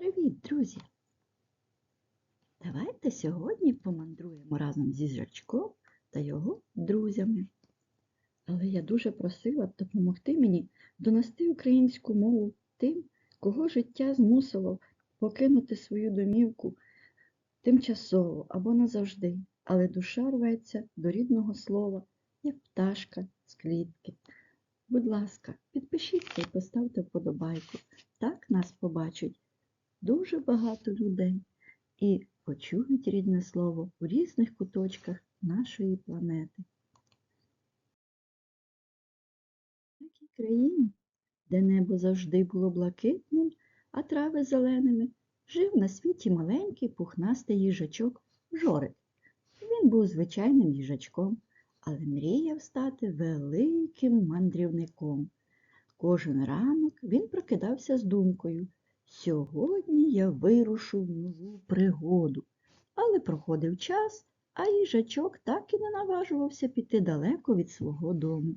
Привіт, друзі! Давайте сьогодні помандруємо разом зі Жачком та його друзями. Але я дуже просила допомогти мені донести українську мову тим, кого життя змусило покинути свою домівку тимчасово або назавжди, але душа рветься до рідного слова, як пташка з клітки. Будь ласка, підпишіться і поставте вподобайку. Так нас побачать дуже багато людей і почують рідне слово у різних куточках нашої планети. В такій країні, де небо завжди було блакитним, а трави зеленими, жив на світі маленький пухнастий їжачок Жорик. Він був звичайним їжачком, але мріяв стати великим мандрівником. Кожен ранок він прокидався з думкою Сьогодні я вирушу в нову пригоду. Але проходив час, а їжачок так і не наважувався піти далеко від свого дому.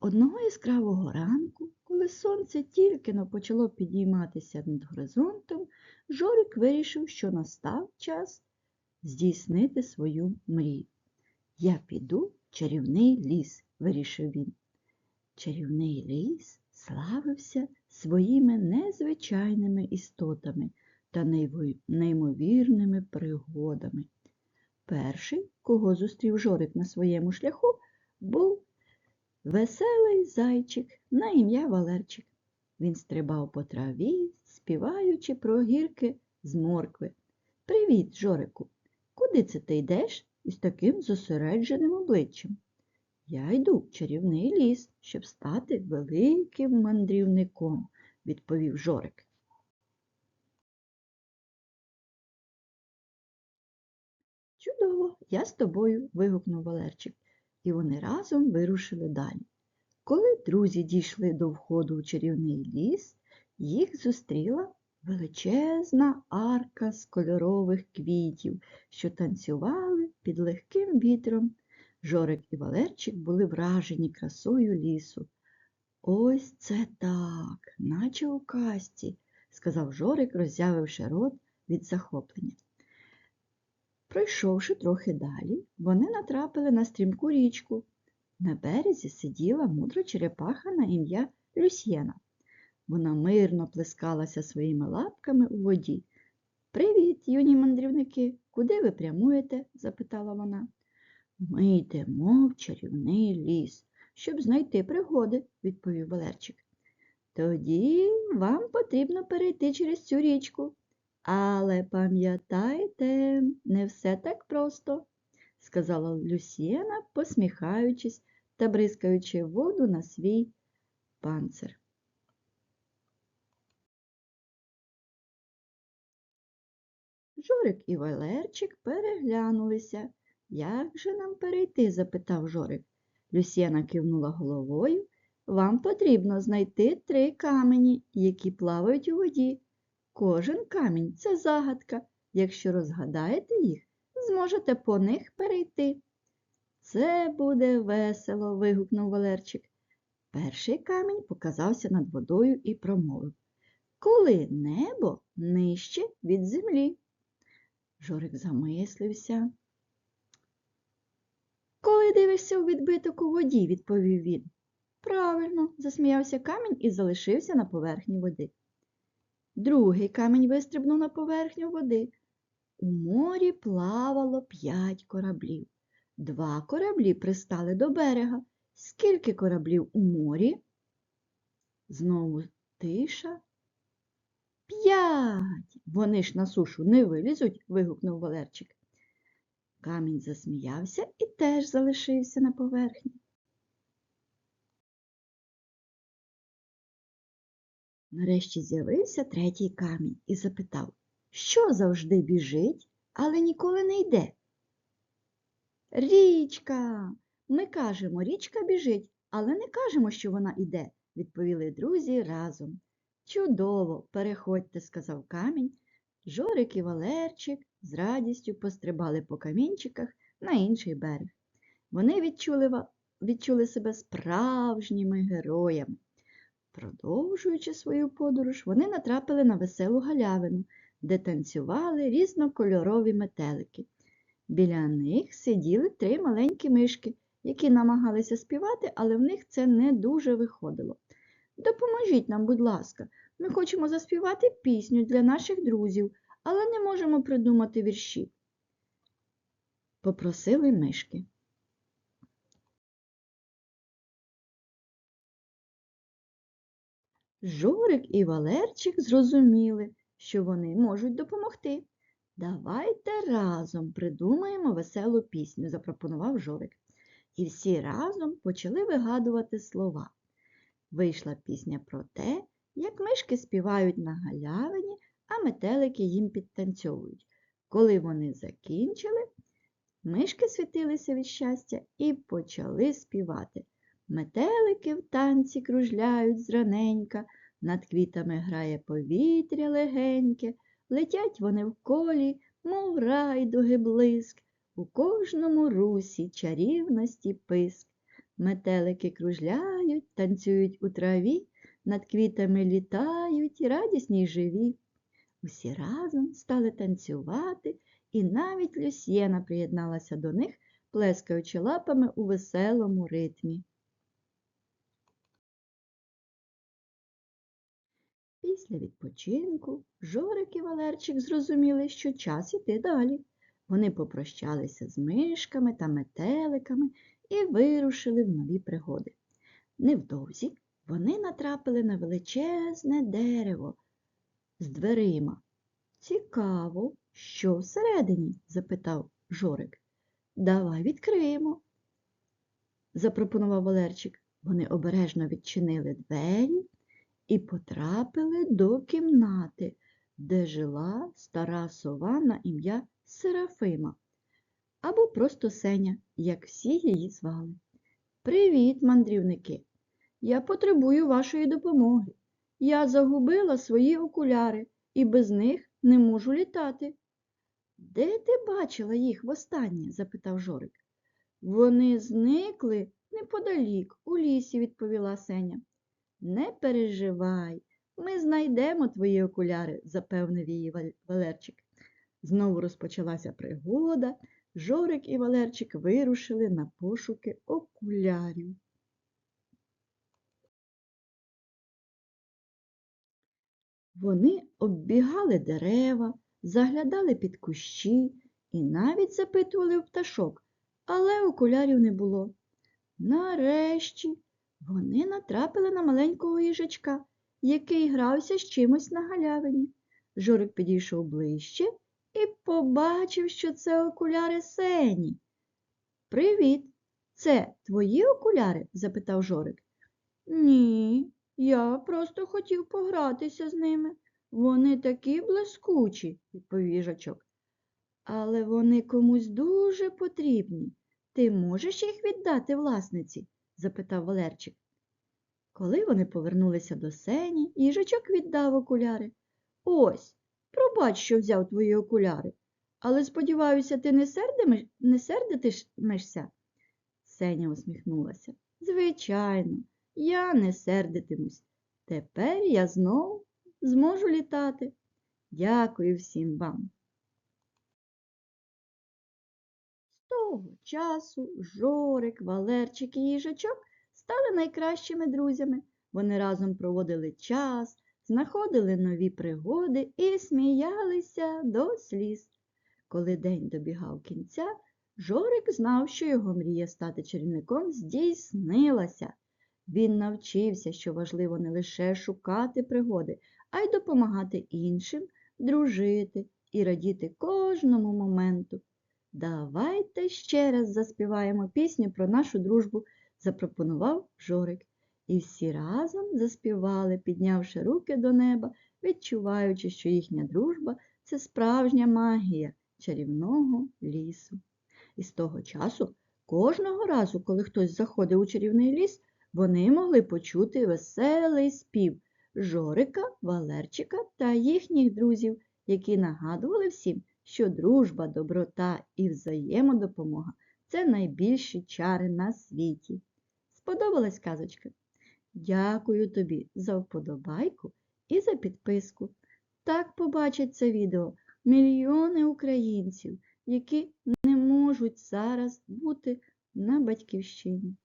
Одного яскравого ранку, коли сонце тільки но почало підійматися над горизонтом, Жорик вирішив, що настав час здійснити свою мрію. Я піду в чарівний ліс, вирішив він. Чарівний ліс славився своїми незвичайними істотами та неймовірними пригодами. Перший, кого зустрів Жорик на своєму шляху, був веселий зайчик на ім'я Валерчик. Він стрибав по траві, співаючи про гірки з моркви. Привіт, Жорику! Куди це ти йдеш із таким зосередженим обличчям? Я йду в чарівний ліс, щоб стати великим мандрівником, відповів Жорик. Чудово, я з тобою, вигукнув Валерчик, і вони разом вирушили далі. Коли друзі дійшли до входу у чарівний ліс, їх зустріла величезна арка з кольорових квітів, що танцювали під легким вітром. Жорик і Валерчик були вражені красою лісу. Ось це так, наче у казці, сказав Жорик, роззявивши рот від захоплення. Пройшовши трохи далі, вони натрапили на стрімку річку. На березі сиділа мудра черепаха на ім'я Люсьєна. Вона мирно плескалася своїми лапками у воді. Привіт, юні мандрівники, куди ви прямуєте? запитала вона. Ми йдемо в чарівний ліс, щоб знайти пригоди, відповів Валерчик. Тоді вам потрібно перейти через цю річку. Але пам'ятайте, не все так просто, сказала Люсієна, посміхаючись та бризкаючи воду на свій панцир. Жорик і Валерчик переглянулися. Як же нам перейти? запитав Жорик. Люсьєна кивнула головою. Вам потрібно знайти три камені, які плавають у воді. Кожен камінь це загадка. Якщо розгадаєте їх, зможете по них перейти. Це буде весело. вигукнув Валерчик. Перший камінь показався над водою і промовив Коли небо нижче від землі. Жорик замислився. Коли дивишся у відбиток у воді, відповів він. Правильно, засміявся камінь і залишився на поверхні води. Другий камінь вистрибнув на поверхню води. У морі плавало п'ять кораблів. Два кораблі пристали до берега. Скільки кораблів у морі? Знову тиша. П'ять. Вони ж на сушу не вилізуть, вигукнув Валерчик. Камінь засміявся і теж залишився на поверхні. Нарешті з'явився третій камінь і запитав, що завжди біжить, але ніколи не йде. Річка. Ми кажемо, річка біжить, але не кажемо, що вона йде, відповіли друзі разом. Чудово, переходьте, сказав камінь. Жорик і Валерчик з радістю пострибали по камінчиках на інший берег. Вони відчули, відчули себе справжніми героями. Продовжуючи свою подорож, вони натрапили на веселу галявину, де танцювали різнокольорові метелики. Біля них сиділи три маленькі мишки, які намагалися співати, але в них це не дуже виходило. Допоможіть нам, будь ласка, ми хочемо заспівати пісню для наших друзів, але не можемо придумати вірші. Попросили мишки. Жорик і Валерчик зрозуміли, що вони можуть допомогти. Давайте разом придумаємо веселу пісню, запропонував Жорик. І всі разом почали вигадувати слова. Вийшла пісня про те, як мишки співають на галявині, а метелики їм підтанцьовують. Коли вони закінчили, мишки світилися від щастя і почали співати. Метелики в танці кружляють зраненька, над квітами грає повітря легеньке, летять вони в колі, мов райдуги блиск, у кожному русі чарівності писк. Метелики кружляють, танцюють у траві, над квітами літають, радісні й живі. Усі разом стали танцювати, і навіть Люсьєна приєдналася до них, плескаючи лапами у веселому ритмі. Після відпочинку Жорик і Валерчик зрозуміли, що час іти далі. Вони попрощалися з мишками та метеликами і вирушили в нові пригоди. Невдовзі вони натрапили на величезне дерево з дверима. Цікаво, що всередині? запитав Жорик. Давай відкриємо, запропонував Валерчик. Вони обережно відчинили двері і потрапили до кімнати, де жила стара сова на ім'я Серафима або просто Сеня, як всі її звали. Привіт, мандрівники! Я потребую вашої допомоги. Я загубила свої окуляри і без них не можу літати. Де ти бачила їх востаннє? запитав Жорик. Вони зникли неподалік, у лісі, відповіла Сеня. Не переживай, ми знайдемо твої окуляри, запевнив її Валерчик. Знову розпочалася пригода. Жорик і Валерчик вирушили на пошуки окулярів. Вони оббігали дерева, заглядали під кущі і навіть запитували в пташок, але окулярів не було. Нарешті вони натрапили на маленького їжачка, який грався з чимось на галявині. Жорик підійшов ближче і побачив, що це окуляри Сені. Привіт, це твої окуляри? запитав Жорик. Ні, я просто хотів погратися з ними. Вони такі блискучі, відповів їжачок. Але вони комусь дуже потрібні. Ти можеш їх віддати власниці? запитав Валерчик. Коли вони повернулися до сені, їжачок віддав окуляри. Ось, пробач, що взяв твої окуляри, але, сподіваюся, ти не, сердимеш, не сердитимешся? Сеня усміхнулася. Звичайно, я не сердитимусь. Тепер я знову зможу літати. Дякую всім вам. З того часу Жорик, Валерчик і їжачок стали найкращими друзями. Вони разом проводили час, знаходили нові пригоди і сміялися до сліз. Коли день добігав кінця, Жорик знав, що його мрія стати чарівником здійснилася. Він навчився, що важливо не лише шукати пригоди, а й допомагати іншим, дружити і радіти кожному моменту. Давайте ще раз заспіваємо пісню про нашу дружбу, запропонував Жорик. І всі разом заспівали, піднявши руки до неба, відчуваючи, що їхня дружба це справжня магія чарівного лісу. І з того часу, кожного разу, коли хтось заходив у чарівний ліс, вони могли почути веселий спів Жорика, Валерчика та їхніх друзів, які нагадували всім, що дружба, доброта і взаємодопомога це найбільші чари на світі. Сподобалась казочка? Дякую тобі за вподобайку і за підписку. Так побачать це відео мільйони українців, які не можуть зараз бути на батьківщині.